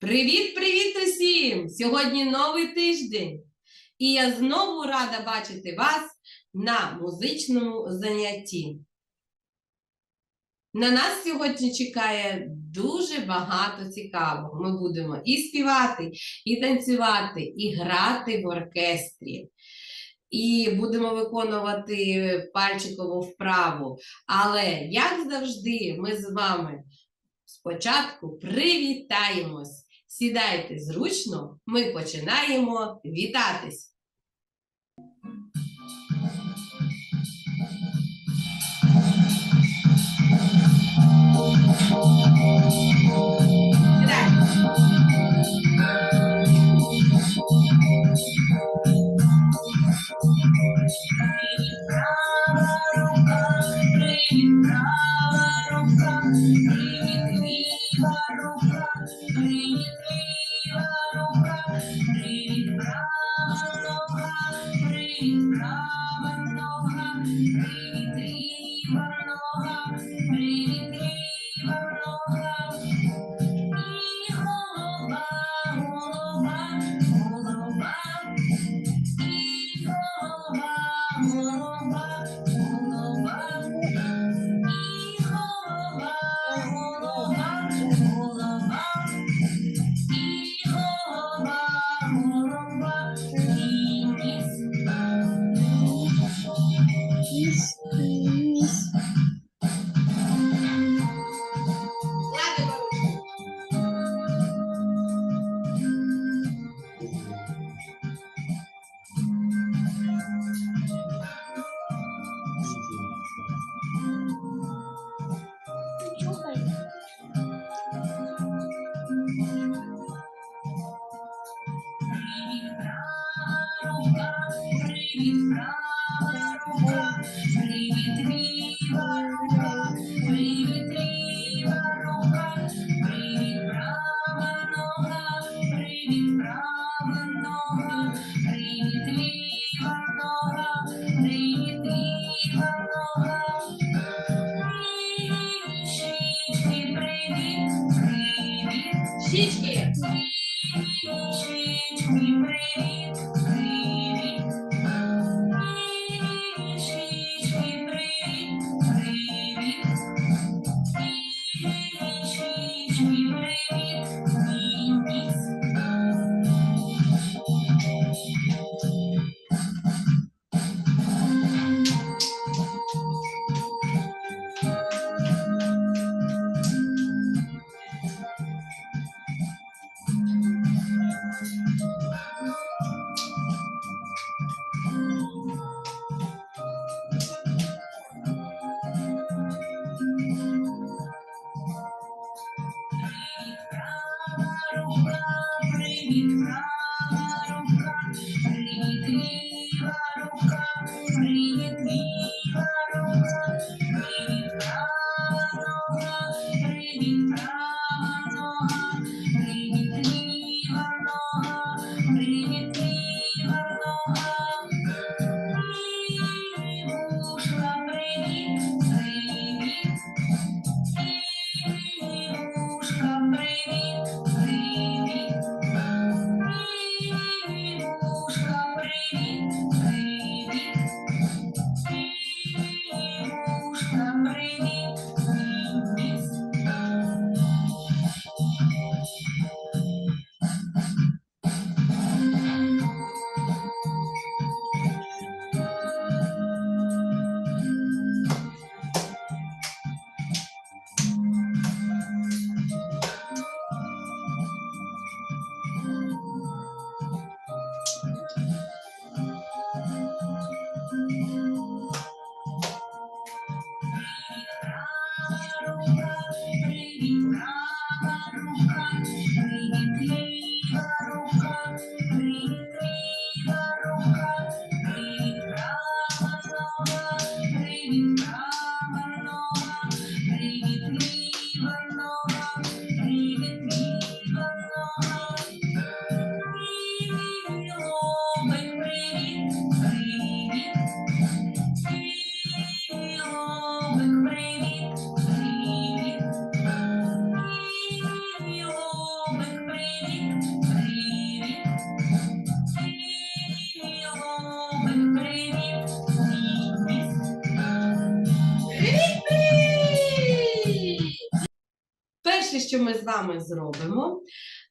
Привіт-привіт усім! Сьогодні новий тиждень. І я знову рада бачити вас на музичному занятті. На нас сьогодні чекає дуже багато цікавого. Ми будемо і співати, і танцювати, і грати в оркестрі. І будемо виконувати пальчикову вправу. Але, як завжди, ми з вами спочатку привітаємось. Сідайте зручно, ми починаємо вітатись. Сідайте. Bye. Що ми з вами зробимо,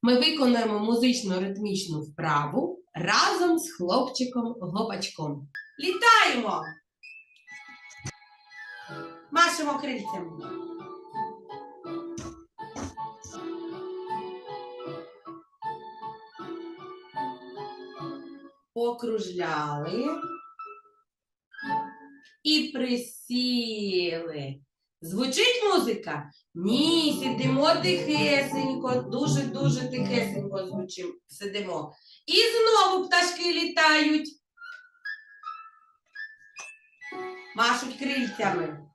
ми виконаємо музично-ритмічну вправу разом з хлопчиком Гопачком. Літаємо! Машемо крильцями. Покружляли і присіли. Звучить музика? Ні, сидимо тихесенько, дуже-дуже тихесенько звучимо, сидимо. І знову пташки літають. Машуть крильцями.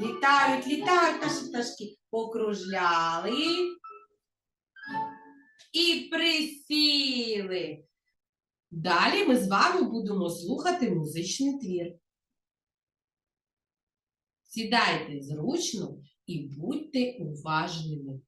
Літають, літають наші пташки. Покружляли і присіли. Далі ми з вами будемо слухати музичний твір. Сідайте зручно і будьте уважними.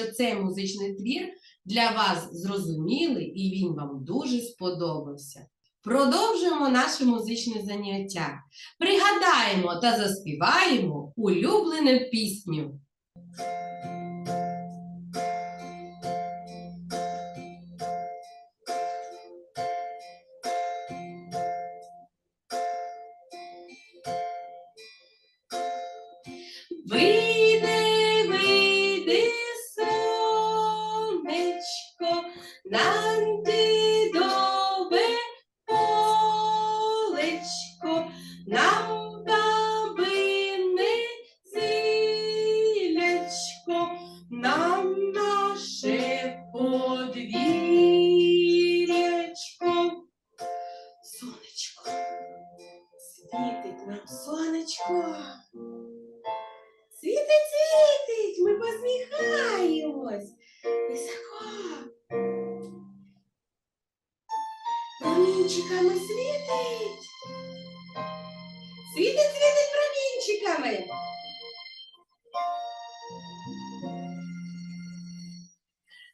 Що цей музичний твір для вас зрозумілий і він вам дуже сподобався. Продовжуємо наше музичне заняття. Пригадаємо та заспіваємо улюблену пісню.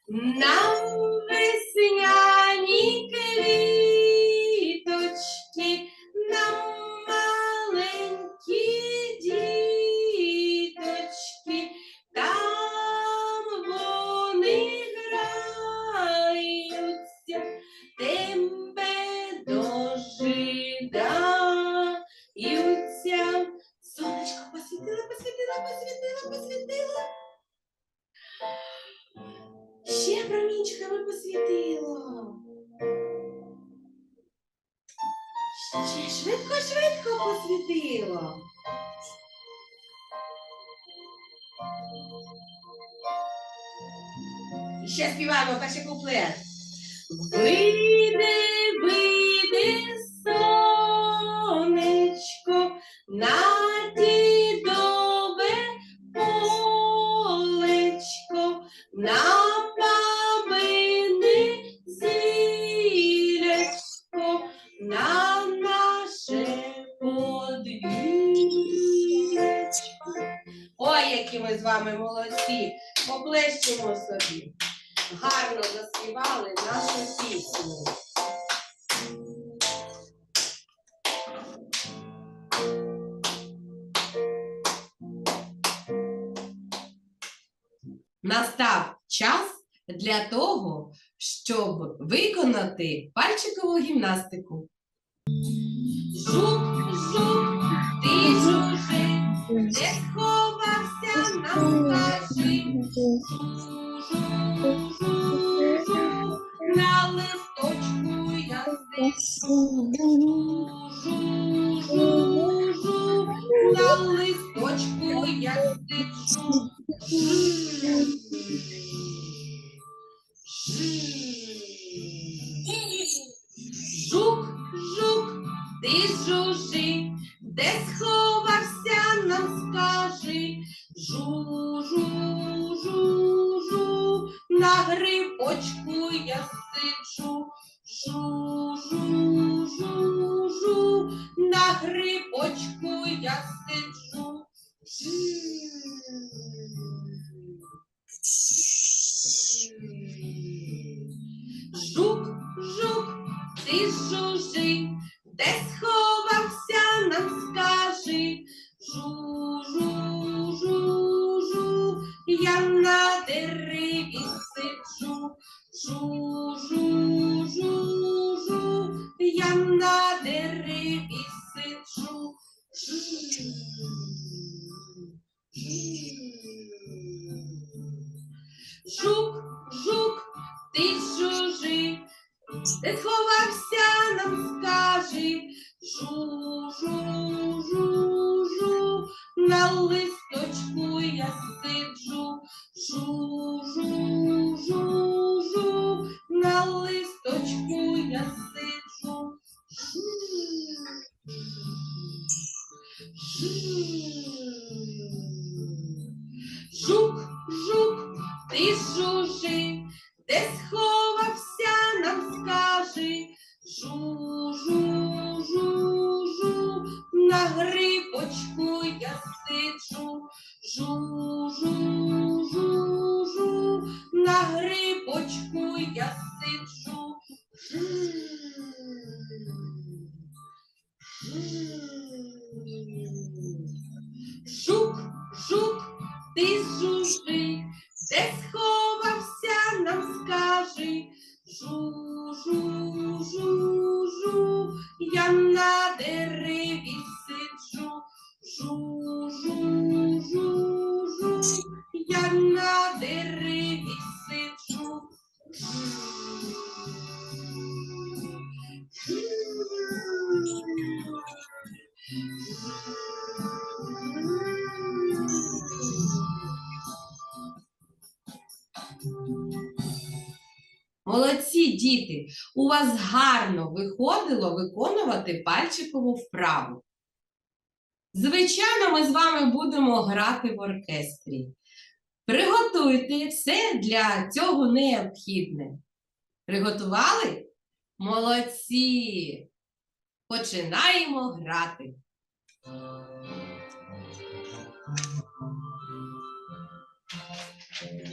Нам весняні швидко-швидко посвітило. І ще співаємо перший куплет. Вийди, вийди, які ми з вами молодці! Поплещемо собі. Гарно заспівали нашу пісню. Настав час для того, щоб виконати пальчикову гімнастику. Жук, жук, ти чужий, де сховався, нам скажи. На грибочку я сиджу. Сиджу. Жу, жу, жу, жу, я на дереві сиджу. Жук, жук, ти жужи, де сховався, нам скажи. Жу, жу, жу, жу, на листочку я сиджу. Жу, жу, листочку Жук, Молодці, діти! У вас гарно виходило виконувати пальчикову вправу. Звичайно, ми з вами будемо грати в оркестрі. Приготуйте все для цього необхідне. Приготували? Молодці! Починаємо грати. Поміняли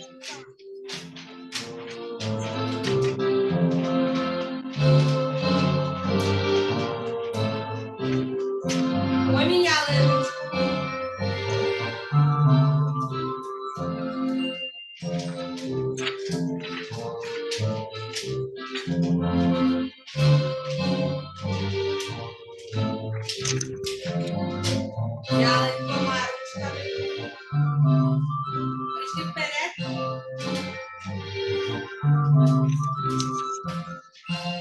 Thank you.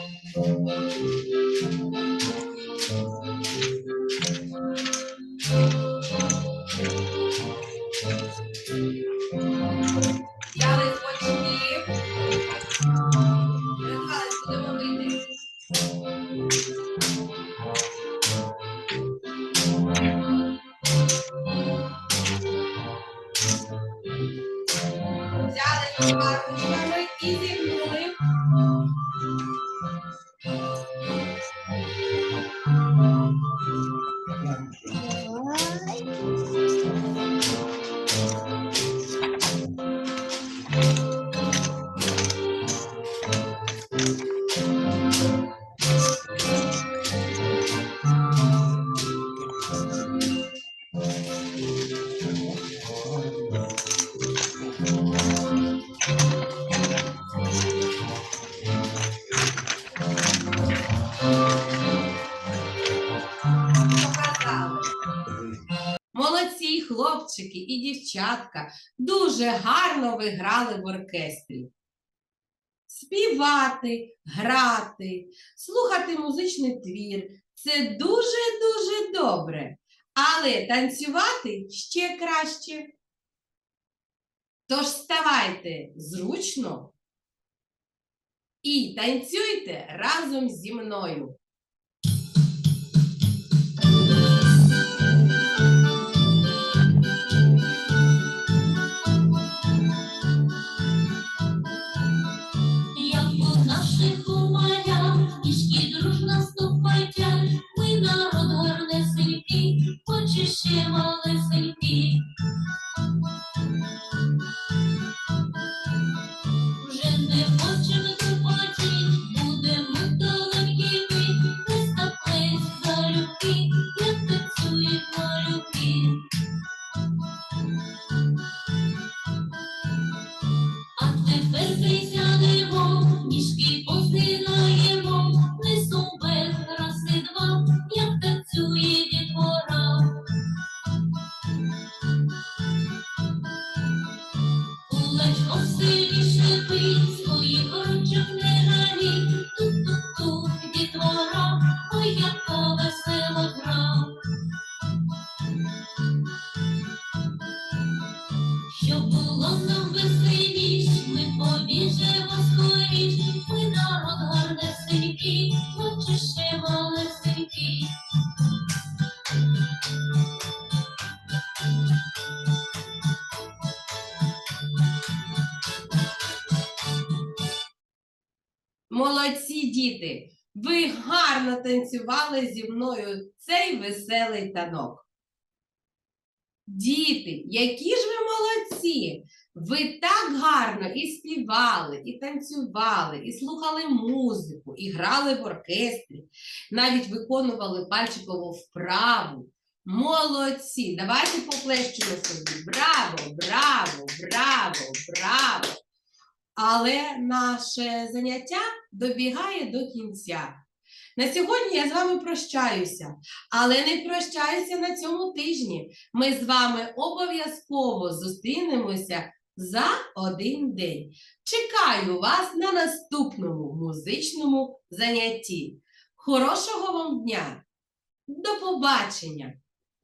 Хлопчики і дівчатка, дуже гарно ви грали в оркестрі. Співати, грати, слухати музичний твір це дуже-дуже добре. але танцювати ще краще. Тож вставайте зручно і танцюйте разом зі мною. Гарнесенький, хоче ще малесенький. Молодці діти! Ви гарно танцювали зі мною цей веселий танок. Діти, які ж ви молодці! Ви так гарно і співали, і танцювали, і слухали музику, і грали в оркестрі, навіть виконували пальчикову вправу. Молодці! Давайте поплещемо собі. Браво, браво, браво, браво! Але наше заняття добігає до кінця. На сьогодні я з вами прощаюся, але не прощаюся на цьому тижні. Ми з вами обов'язково зустрінемося за один день. Чекаю вас на наступному музичному занятті. Хорошого вам дня! До побачення!